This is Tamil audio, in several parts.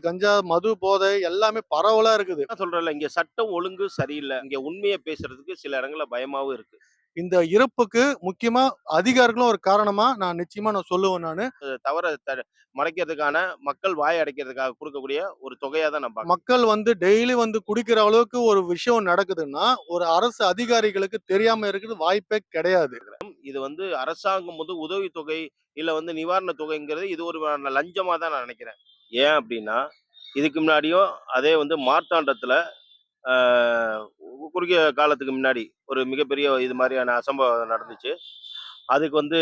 கஞ்சா, மது, போதை எல்லாமே பரவலா இருக்குது. நான் சொல்றேன்ல, இங்க சட்டம் ஒழுங்கு சரியில்ல. இங்க உண்மைய பேசுறதுக்கு சில இடங்கள்ல பயமாவும் இருக்கு. இந்த இறப்புக்கு முக்கியமா அதிகாரிகளும் ஒரு காரணமா நான் நிச்சயமா நான் சொல்லுவேன் நானு. தவற மறைக்கிறதுக்கான மக்கள் வாய அடைக்கிறதுக்காக குடுக்கக்கூடிய ஒரு தொகையா தான் பார்க்குறேன். மக்கள் வந்து டெய்லி வந்து குடிக்கிற அளவுக்கு ஒரு விஷயம் நடக்குதுன்னா, ஒரு அரசு அதிகாரிகளுக்கு தெரியாம இருக்கிறது வாய்ப்பே கிடையாது. இது வந்து அரசாங்கம் வந்து உதவித்தொகை, இல்ல வந்து நிவாரணத் தொகைங்கிறது இது ஒரு லஞ்சமா தான் நான் நினைக்கிறேன். ஏன் அப்படின்னா இதுக்கு முன்னாடியும் அதே வந்து மார்த்தாண்டத்தில் குறுகிய காலத்துக்கு முன்னாடி ஒரு மிகப்பெரிய இது மாதிரியான அசம்பவம் நடந்துச்சு. அதுக்கு வந்து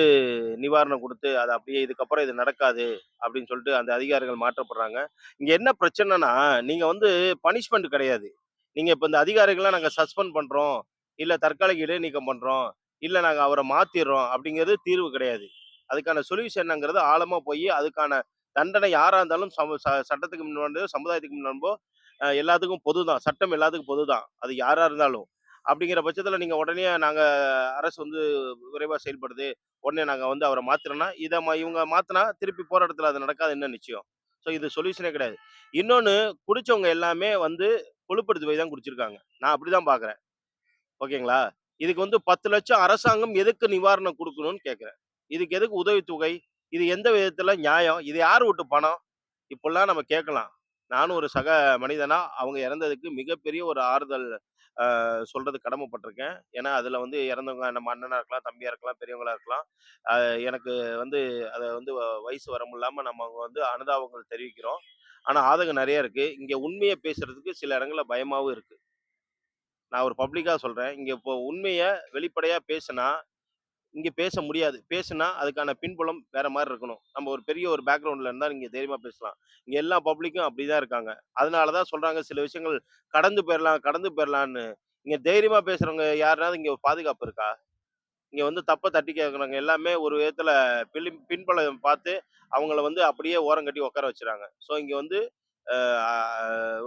நிவாரணம் கொடுத்து அது அப்படியே இதுக்கப்புறம் இது நடக்காது அப்படின்னு சொல்லிட்டு அந்த அதிகாரிகள் மாற்றப்படுறாங்க. இங்கே என்ன பிரச்சனைன்னா, நீங்கள் வந்து பனிஷ்மெண்ட் கிடையாது. நீங்கள் இப்போ இந்த அதிகாரிகள்லாம் நாங்கள் சஸ்பெண்ட் பண்ணுறோம் இல்லை தற்காலிக இடைநீக்கம் பண்ணுறோம் இல்லை நாங்கள் அவரை மாற்றிடுறோம் அப்படிங்கிறது தீர்வு கிடையாது. அதுக்கான சொல்யூஷன் என்னங்கிறது ஆழமாக போய் அதுக்கான தண்டனை யாராக இருந்தாலும் சம ச சட்டத்துக்கு முன்னாடியோ, சமுதாயத்துக்கு முன்போ எல்லாத்துக்கும் எல்லாத்துக்கும் பொதுதான். சட்டம் எல்லாத்துக்கும் பொதுதான். அது யாராக இருந்தாலும். அப்படிங்கிற பட்சத்தில் நீங்கள் உடனே நாங்கள் அரசு வந்து விரைவாக செயல்படுது. உடனே நாங்கள் வந்து அவரை மாற்றுறோன்னா இதை ம இவங்க மாற்றினா திருப்பி போராட்டத்தில் அது நடக்காது என்ன நிச்சயம்? ஸோ இது சொல்யூஷனே கிடையாது. இன்னொன்று குடிச்சவங்க எல்லாமே வந்து கொழுப்படுத்து போய் தான் குடிச்சிருக்காங்க. நான் அப்படிதான் பார்க்குறேன். ஓகேங்களா? இதுக்கு வந்து பத்து லட்சம் அரசாங்கம் எதுக்கு நிவாரணம் கொடுக்கணும்னு கேட்குறேன் இதுக்கு எதுக்கு உதவித்தொகை? இது எந்த விதத்தில் நியாயம்? இது யார் வீட்டு பணம்? இப்படிலாம் நம்ம கேட்கலாம். நானும் ஒரு சக மனிதனா அவங்க இறந்ததுக்கு மிகப்பெரிய ஒரு ஆறுதல் சொல்றது கடமைப்பட்டிருக்கேன் ஏன்னா, அதில் வந்து இறந்தவங்க நம்ம அண்ணனாக இருக்கலாம், தம்பியா இருக்கலாம், பெரியவங்களா இருக்கலாம். எனக்கு வந்து அதை வந்து வ வயசு வரம்பு இல்லாம நம்ம வந்து அனுதாபங்கள் தெரிவிக்கிறோம். ஆனால் ஆதகம் நிறைய இருக்குது இங்கே உண்மையை பேசுறதுக்கு சில இடங்களில் பயமாகவும் இருக்குது நான் ஒரு பப்ளிக்காக சொல்கிறேன் இங்கே இப்போ உண்மையை வெளிப்படையாக பேசுனா, இங்கே பேச முடியாது. பேசுனா அதுக்கான பின்புலம் வேற மாதிரி இருக்கணும். நம்ம ஒரு பெரிய ஒரு பேக்ரவுண்ட்ல இருந்தா நீங்க தைரியமா பேசலாம். இங்க எல்லா பப்ளிக்கும் அப்படிதான் இருக்காங்க. அதனால தான் சொல்றாங்க சில விஷயங்கள் கடந்து போயிடலாம் கடந்து போயிடலான்னு இங்க தைரியமா பேசுறவங்க யாருனாவது இங்க பாதுகாப்பு இருக்கா? இங்க வந்து தப்ப தட்டி கேட்கிறவங்க எல்லாமே ஒரு விதத்துல பிலிம் பின்பலம் பார்த்து அவங்கள வந்து அப்படியே ஓரங்கட்டி உட்கார வச்சுறாங்க. ஸோ இங்க வந்து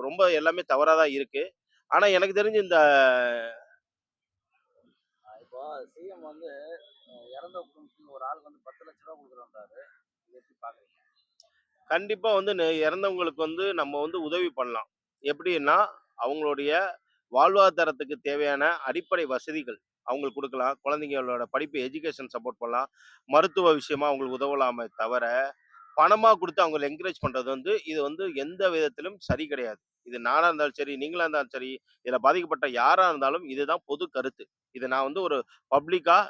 ரொம்ப எல்லாமே தவறாக தான் இருக்கு. ஆனா எனக்கு தெரிஞ்சு இந்த இப்போ சிஎம் வந்து இறந்த குடும்பத்துக்கு ஒரு ஆள் வந்து பத்து லட்ச ரூபா கொடுக்குற வந்தாரு எப்படி பாக்குறீங்க கண்டிப்பா வந்து நெ இறந்தவங்களுக்கு வந்து நம்ம வந்து உதவி பண்ணலாம். எப்படின்னா, அவங்களுடைய வாழ்வாதாரத்துக்கு தேவையான அடிப்படை வசதிகள் அவங்களுக்கு கொடுக்கலாம் குழந்தைங்களோட படிப்பு எஜுகேஷன் சப்போர்ட் பண்ணலாம். மருத்துவ விஷயமா அவங்களுக்கு உதவலாமே தவிர, பணமாக கொடுத்து அவங்கள என்கரேஜ் பண்ணுறது வந்து, இது வந்து எந்த விதத்திலும் சரி கிடையாது. இது நானாக இருந்தாலும் சரி, நீங்களாக இருந்தாலும் சரி, இதில் பாதிக்கப்பட்ட யாராக இருந்தாலும் இதுதான் பொது கருத்து. இதை நான் வந்து ஒரு பப்ளிக்காக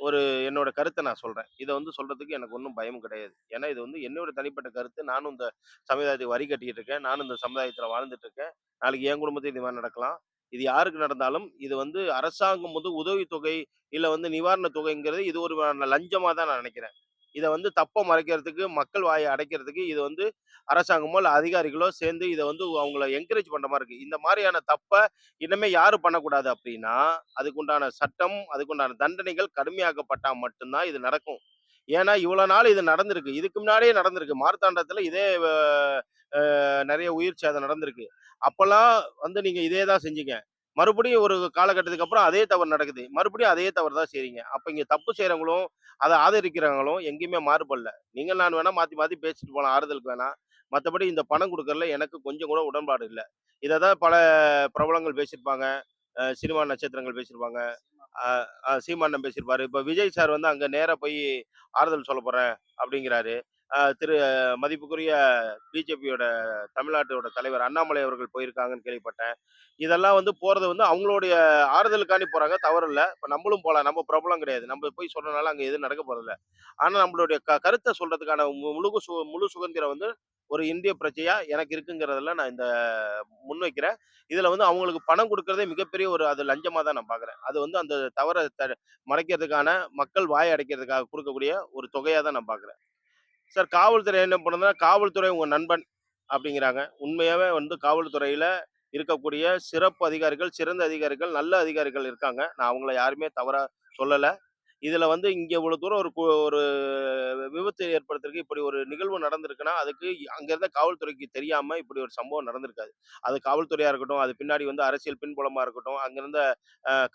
ஒரு என்னோட கருத்தை நான் சொல்கிறேன் இதை வந்து சொல்கிறதுக்கு எனக்கு ஒன்றும் பயம் கிடையாது. ஏன்னா இது வந்து என்னோட தனிப்பட்ட கருத்து. நானும் இந்த சமுதாயத்துக்கு வரி கட்டிக்கிட்டு இருக்கேன். நானும் இந்த சமுதாயத்தில் வாழ்ந்துட்டு இருக்கேன். நாளைக்கு என் குடும்பத்தையும் இது மாதிரி நடக்கலாம். இது யாருக்கு நடந்தாலும், இது வந்து அரசாங்கம் வந்து உதவித்தொகை, இல்லை வந்து நிவாரணத் தொகைங்கிறது இது ஒரு லஞ்சமாக தான் நான் நினைக்கிறேன். இதை வந்து தப்பை மறைக்கிறதுக்கு, மக்கள் வாயை அடைக்கிறதுக்கு இது வந்து அரசாங்கமோ, இல்லை அதிகாரிகளோ சேர்ந்து இதை வந்து அவங்கள என்கரேஜ் பண்ணுற மாதிரி இருக்குது இந்த மாதிரியான தப்பை இனிமே யாரும் பண்ணக்கூடாது அப்படின்னா அதுக்குண்டான சட்டம், அதுக்குண்டான தண்டனைகள் கடுமையாக்கப்பட்டால் மட்டும்தான் இது நடக்கும். ஏன்னா, இவ்வளோ நாள் இது நடந்திருக்கு. இதுக்கு முன்னாடியே நடந்திருக்கு. மார்த்தாண்டத்தில் இதே நிறைய உயிர் சேதம் நடந்திருக்கு. அப்போல்லாம் வந்து நீங்கள் இதே தான் செஞ்சீங்க. மறுபடியும் ஒரு காலகட்டத்துக்கு அப்புறம் அதே தவறு நடக்குது. மறுபடியும் அதே தவறு தான் செய்றீங்க. அப்போ இங்கே தப்பு செய்கிறவங்களும் அதை ஆதரிக்கிறவங்களும் எங்கேயுமே மாறுபடல. நீங்கள் நான் வேணால் மாற்றி மாற்றி பேசிட்டு போகலாம் ஆறுதலுக்கு வேணாம் மற்றபடி இந்த பணம் கொடுக்கறதுல எனக்கு கொஞ்சம் கூட உடன்பாடு இல்லை இதை தான் பல பிரபலங்கள் பேசியிருப்பாங்க. சினிமா நட்சத்திரங்கள் பேசியிருப்பாங்க. அ பேசியிருப்பாரு. இப்போ விஜய் சார் வந்து அங்கே நேராக போய் ஆறுதல் சொல்ல போகிறேன் அப்படிங்கிறாரு திரு மதிப்புக்குரிய பிஜேபியோட தமிழ்நாட்டோட தலைவர் அண்ணாமலை அவர்கள் போயிருக்காங்கன்னு கேள்விப்பட்டேன். இதெல்லாம் வந்து போகிறது வந்து அவங்களுடைய ஆறுதலுக்காண்டி தவறு இல்லை இப்போ நம்மளும் போகலாம் நம்ம பிரபலம் கிடையாது. நம்ம போய் சொல்கிறனால அங்கே எதுவும் நடக்க போகிறதில்ல ஆனால் நம்மளுடைய க கருத்தை சொல்கிறதுக்கான முழு சு முழு சுதந்திரம் வந்து ஒரு இந்திய பிரஜையா எனக்கு இருக்குங்கிறதுல நான் இந்த முன்வைக்கிறேன். இதில் வந்து அவங்களுக்கு பணம் கொடுக்கறதே மிகப்பெரிய ஒரு அது லஞ்சமாக தான் நான் பார்க்குறேன். அது வந்து அந்த தவறை த மறைக்கிறதுக்கான, மக்கள் வாய அடைக்கிறதுக்காக கொடுக்கக்கூடிய ஒரு தொகையாக தான் நான் பார்க்குறேன். சார் காவல்துறை என்ன பண்ணுதுன்னா, காவல்துறை உங்கள் நண்பன் அப்படிங்கிறாங்க உண்மையாகவே வந்து காவல்துறையில் இருக்கக்கூடிய சிறப்பு அதிகாரிகள், சிறந்த அதிகாரிகள், நல்ல அதிகாரிகள் இருக்காங்க. நான் அவங்கள யாருமே தவறாக சொல்லலை இதில் வந்து இங்கே இவ்வளோ தூரம் ஒரு ஒரு விபத்து ஏற்படுத்துறதுக்கு இப்படி ஒரு நிகழ்வு நடந்திருக்குன்னா, அதுக்கு அங்கேருந்த காவல்துறைக்கு தெரியாமல் இப்படி ஒரு சம்பவம் நடந்திருக்காது. அது காவல்துறையாக இருக்கட்டும், அது பின்னாடி வந்து அரசியல் பின்புலமாக இருக்கட்டும், அங்கேருந்த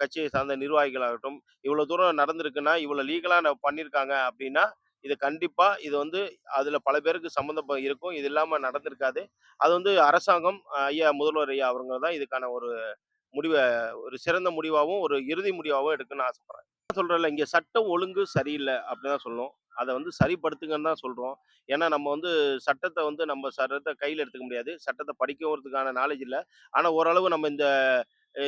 கட்சியை சார்ந்த நிர்வாகிகளாகட்டும், இவ்வளோ தூரம் நடந்திருக்குன்னா, இவ்வளோ லீகலாக பண்ணியிருக்காங்க அப்படின்னா இது கண்டிப்பாக இது வந்து அதில் பல பேருக்கு சம்மந்தம் இருக்கும். இது இல்லாமல் நடந்திருக்காது. அது வந்து அரசாங்கம் ஐயா முதல்வர் ஐயா அவங்க தான் இதுக்கான ஒரு முடிவை ஒரு சிறந்த முடிவாகவும் ஒரு இறுதி முடிவாகவும் எடுக்கணும்னு ஆசைப்பட்றேன் சொல்கிறேன் இங்கே சட்டம் ஒழுங்கு சரியில்ல அப்படிதான் சொல்லணும். அதை வந்து சரிப்படுத்துங்கன்னு தான் சொல்கிறோம் ஏன்னா நம்ம வந்து சட்டத்தை வந்து நம்ம சட்டத்தை கையில் எடுத்துக்க முடியாது. சட்டத்தை படிக்கிறதுக்கான நாலேஜ் இல்லை ஆனால் ஓரளவு நம்ம இந்த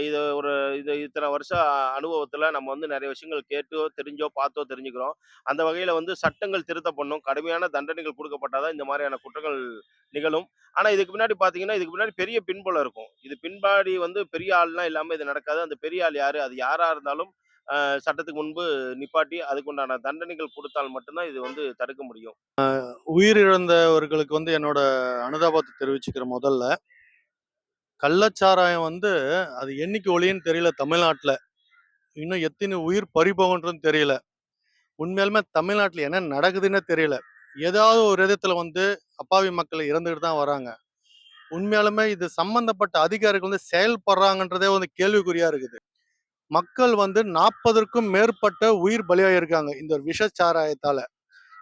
இது ஒரு இது இத்தனை வருஷம் அனுபவத்தில் நம்ம வந்து நிறைய விஷயங்கள் கேட்டோ, தெரிஞ்சோ, பார்த்தோ தெரிஞ்சுக்கிறோம். அந்த வகையில் வந்து சட்டங்கள் திருத்தப்படணும். கடுமையான தண்டனைகள் கொடுக்கப்பட்டாதான் இந்த மாதிரியான குற்றங்கள் நிகழும். ஆனால் இதுக்கு பின்னாடி பார்த்தீங்கன்னா, இதுக்கு பின்னாடி பெரிய பின்புலம் இருக்கும். இது பின்பாடி வந்து பெரிய ஆள்லாம் இல்லாமல் இது நடக்காது. அந்த பெரிய ஆள் யார் அது யாராக இருந்தாலும் சட்டத்துக்கு முன்பு நிப்பாட்டி அதுக்குண்டான தண்டனைகள் கொடுத்தால் மட்டும்தான் இது வந்து தடுக்க முடியும். உயிரிழந்தவர்களுக்கு வந்து என்னோட அனுதாபத்தை தெரிவிச்சுக்கிற முதல்ல. கள்ளச்சாராயம் வந்து அது என்னைக்கு ஒளின்னு தெரியல தமிழ்நாட்டில் இன்னும் எத்தனை உயிர் பறிபோகன்றதுன்னு தெரியல. உண்மையாலுமே தமிழ்நாட்டில் என்ன நடக்குதுன்னே தெரியல. ஏதாவது ஒரு விதத்தில் வந்து அப்பாவி மக்கள் இறந்துக்கிட்டு தான் வராங்க. உண்மையாலுமே இது சம்பந்தப்பட்ட அதிகாரிகள் வந்து செயல்படுறாங்கன்றதே வந்து கேள்விக்குறியா இருக்குது. மக்கள் வந்து 40ற்கும் மேற்பட்ட உயிர் பலியாகியிருக்காங்க இந்த விஷ சாராயத்தால.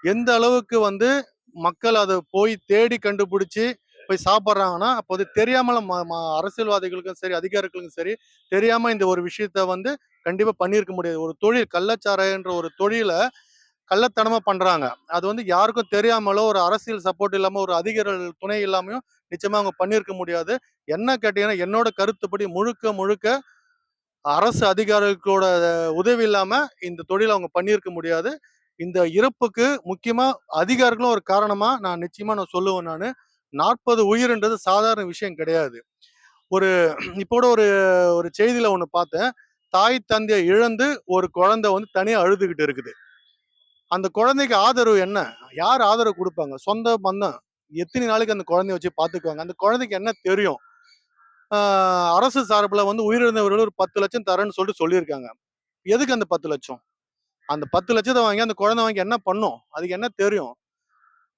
எந்த அளவுக்கு வந்து மக்கள் அதை போய் தேடி கண்டுபிடிச்சி போய் சாப்பிட்றாங்கன்னா அப்போ தெரியாமல் அரசியல்வாதிகளுக்கும் சரி, அதிகாரிகளுக்கும் சரி, தெரியாமல் இந்த ஒரு விஷயத்த வந்து கண்டிப்பாக பண்ணியிருக்க முடியாது. ஒரு தொழில் கள்ளச்சாராயன்ற ஒரு தொழிலை கள்ளத்தனமா பண்றாங்க. அது வந்து யாருக்கும் தெரியாமலோ, ஒரு அரசியல் சப்போர்ட் இல்லாம, ஒரு அதிகாரிகள் துணை இல்லாமையும் நிச்சயமா அவங்க பண்ணியிருக்க முடியாது. என்ன கேட்டீங்கன்னா, என்னோட கருத்துப்படி முழுக்க முழுக்க அரசு அதிகாரிகளோட உதவி இல்லாம இந்த தொழில் அவங்க பண்ணியிருக்க முடியாது. இந்த இறப்புக்கு முக்கியமா அதிகாரிகளும் ஒரு காரணமா நான் நிச்சயமா நான் சொல்லுவேன் நான் 40 உயிர்ன்றது சாதாரண விஷயம் கிடையாது. ஒரு இப்போ கூட ஒரு ஒரு செய்தியில ஒன்று பார்த்தேன். தாய், தந்தையை இழந்து ஒரு குழந்தை வந்து தனியாக அழுதுகிட்டு இருக்குது. அந்த குழந்தைக்கு ஆதரவு என்ன? யார் ஆதரவு கொடுப்பாங்க சொந்த பந்தம். எத்தனை நாளைக்கு அந்த குழந்தைய வச்சு பார்த்துக்குவாங்க? அந்த குழந்தைக்கு என்ன தெரியும்? அரசு சார்பில் வந்து உயிரிழந்தவர்கள் ஒரு பத்து லட்சம் தரேன்னு சொல்லிட்டு சொல்லியிருக்காங்க. எதுக்கு அந்த பத்து லட்சம் அந்த பத்து லட்சத்தை வாங்கி அந்த குழந்தை வாங்கி என்ன பண்ணும்? அதுக்கு என்ன தெரியும்?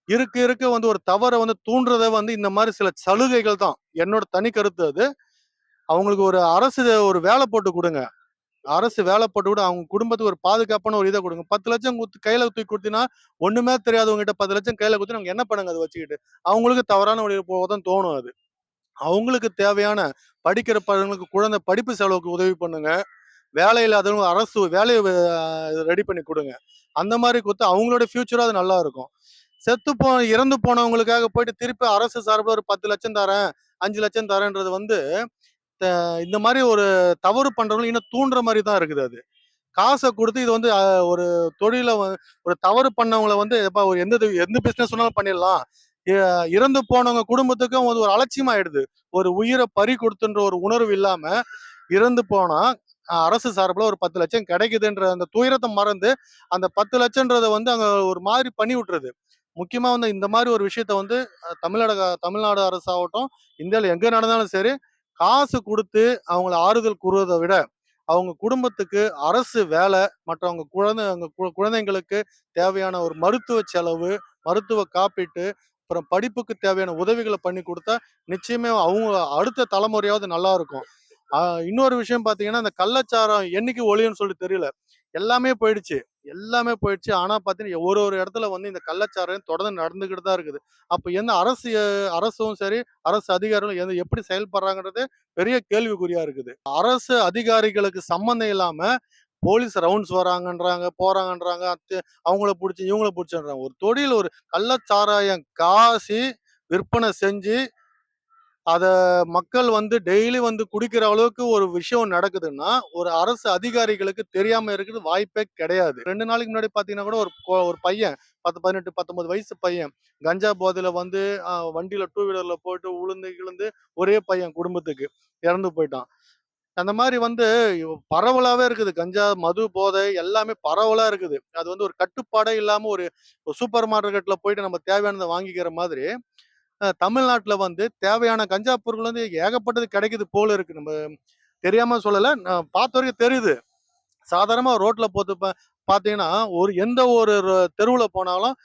இருக்க இருக்க வந்து ஒரு தவறை வந்து தூண்டுறதை வந்து இந்த மாதிரி சில சலுகைகள் தான். என்னோட தனி கருத்து அது. அவங்களுக்கு ஒரு அரசு ஒரு வேலை போட்டு கொடுங்க அரசு வேலை போட்டு கூட அவங்க குடும்பத்துக்கு ஒரு பாதுகாப்பான ஒரு இத குடுங்க. 10,00,000 குடுத்து கையில தூக்கி கொடுத்தீங்கன்னா ஒண்ணுமே தெரியாதவங்ககிட்ட 10,00,000 கையில கொடுத்து அவங்க என்ன பண்ணுங்க அதை வச்சுக்கிட்டு? அவங்களுக்கு தவறான வழியில் போக தான் தோணும் அது. அவங்களுக்கு தேவையான படிக்கிற பசங்களுக்கு குழந்தை படிப்பு செலவுக்கு உதவி பண்ணுங்க. வேலை இல்லாதவங்க அரசு வேலையை ரெடி பண்ணி கொடுங்க அந்த மாதிரி கொடுத்து அவங்களோட ஃபியூச்சரும் அது நல்லா இருக்கும். செத்து போ இறந்து போனவங்களுக்காக போயிட்டு திருப்பி அரசு சார்பில் ஒரு பத்து லட்சம் தரேன், அஞ்சு லட்சம் தரேன்றது வந்து இந்த மாதிரி ஒரு தவறு பண்றவங்கள இன்னும் தூண்டுற மாதிரி தான் இருக்குது அது. காசை கொடுத்து இது வந்து ஒரு தொழில ஒரு தவறு பண்ணவங்கள வந்து இப்போ ஒரு எந்த எந்த பிஸ்னஸ் வேணாலும் பண்ணிடலாம். இறந்து போனவங்க குடும்பத்துக்கும் வந்து ஒரு அலட்சியம் ஆயிடுது. ஒரு உயிரை பறி கொடுத்துன்ற ஒரு உணர்வு இல்லாம, இறந்து போனா அரசு சார்பில் ஒரு பத்து லட்சம் கிடைக்குதுன்ற அந்த துயரத்தை மறந்து, அந்த 10,00,000ன்றத வந்து அங்கே ஒரு மாதிரி பண்ணி விட்டுறது. முக்கியமா வந்து இந்த மாதிரி ஒரு விஷயத்த வந்து தமிழக தமிழ்நாடு அரசாகட்டும், இந்தியாவில் எங்க நடந்தாலும் சரி, காசு கொடுத்து அவங்கள ஆறுதல் கூறுவதை விட, அவங்க குடும்பத்துக்கு அரசு வேலை மற்றவங்க அவங்க குழந்தை அவங்க குழந்தைங்களுக்கு தேவையான ஒரு மருத்துவ செலவு, மருத்துவ காப்பீட்டு, அப்புறம் படிப்புக்கு தேவையான உதவிகளை பண்ணி கொடுத்தா நிச்சயமே அவங்க அடுத்த தலைமுறையாவது நல்லா இருக்கும். இன்னொரு விஷயம் பார்த்தீங்கன்னா, இந்த கள்ளச்சாரம் என்னைக்கு ஒழியும்னு சொல்லிட்டு தெரியல. எல்லாமே போயிடுச்சு. எல்லாமே போயிடுச்சு. ஆனா பாத்தீங்கன்னா ஒரு ஒரு இடத்துல வந்து இந்த கள்ளச்சாராயம் தொடர்ந்து நடந்துகிட்டு தான் இருக்குது. அப்ப என்ன அரசு அரசும் சரி, அரசு அதிகாரிகளும் எது எப்படி செயல்படுறாங்கன்றது பெரிய கேள்விக்குறியா இருக்குது. அரசு அதிகாரிகளுக்கு சம்மந்தம் இல்லாம, போலீஸ் ரவுண்ட்ஸ் வராங்கன்றாங்க, போறாங்கன்றாங்க. அத்து அவங்கள பிடிச்சி இவங்கள பிடிச்சன்றாங்க ஒரு தொழில் ஒரு கள்ளச்சாராயம் காசி விற்பனை செஞ்சு, அதை மக்கள் வந்து டெய்லி வந்து குடிக்கிற அளவுக்கு ஒரு விஷயம் நடக்குதுன்னா, ஒரு அரசு அதிகாரிகளுக்கு தெரியாம இருக்கிறது வாய்ப்பே கிடையாது. ரெண்டு நாளைக்கு முன்னாடி பார்த்தீங்கன்னா கூட ஒரு ஒரு பையன் 10, 18, 19 வயசு பையன். கஞ்சா போதையில வந்து வண்டியில டூ வீலர்ல போயிட்டு உளுந்து கிழுந்து ஒரே பையன் குடும்பத்துக்கு. இறந்து போயிட்டான். அந்த மாதிரி வந்து பரவலாகவே இருக்குது. கஞ்சா, மது போதை எல்லாமே பரவலாக இருக்குது. அது வந்து ஒரு கட்டுப்பாடே இல்லாமல் ஒரு சூப்பர் மார்க்கெட்டில் போயிட்டு நம்ம தேவையானதை வாங்கிக்கிற மாதிரி, தமிழ்நாட்டில் வந்து தேவையான கஞ்சா பொருட்கள் வந்து ஏகப்பட்டது கிடைக்குது போல இருக்கு. நம்ம தெரியாம சொல்லல. நான் பார்த்த வரைக்கும் தெரியுது. சாதாரணமா ரோட்ல போத்து ப பார்த்தீங்கன்னா, ஒரு எந்த ஒரு தெருவில் தெருவுல போனாலும்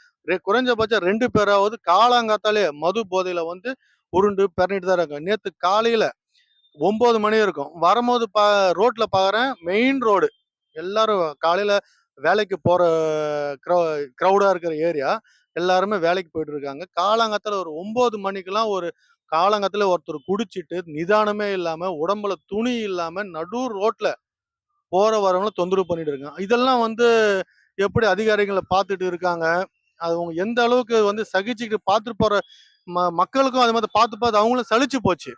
குறைஞ்சபட்சம் ரெண்டு பேராவது காலாங்காத்தாலே மது போதையில வந்து உருண்டு பெரண்டிட்டு தான் இருக்காங்க. நேத்து காலையில ஒன்பது மணி இருக்கும். வரும்போது பா ரோட்ல பார்க்குறேன் மெயின் ரோடு. எல்லாரும் காலையில வேலைக்கு போற க்ரௌடா இருக்கிற ஏரியா எல்லாருமே வேலைக்கு போயிட்டு இருக்காங்க காலாங்கத்துல ஒரு ஒன்பது மணிக்கெல்லாம் ஒரு காலங்கத்துல ஒருத்தர் குடிச்சிட்டு நிதானமே இல்லாம உடம்புல துணி இல்லாம நடு ரோட்ல போற வரவங்களும் தொந்தரவு பண்ணிட்டு இருக்காங்க. இதெல்லாம் வந்து எப்படி அதிகாரிகளை பார்த்துட்டு இருக்காங்க? அது அவங்க எந்த அளவுக்கு வந்து சகிச்சுக்கிட்டு பார்த்துட்டு போற ம மக்களுக்கும் அது மாதிரி பார்த்து பார்த்து அவங்களும் சலிச்சு போச்சு.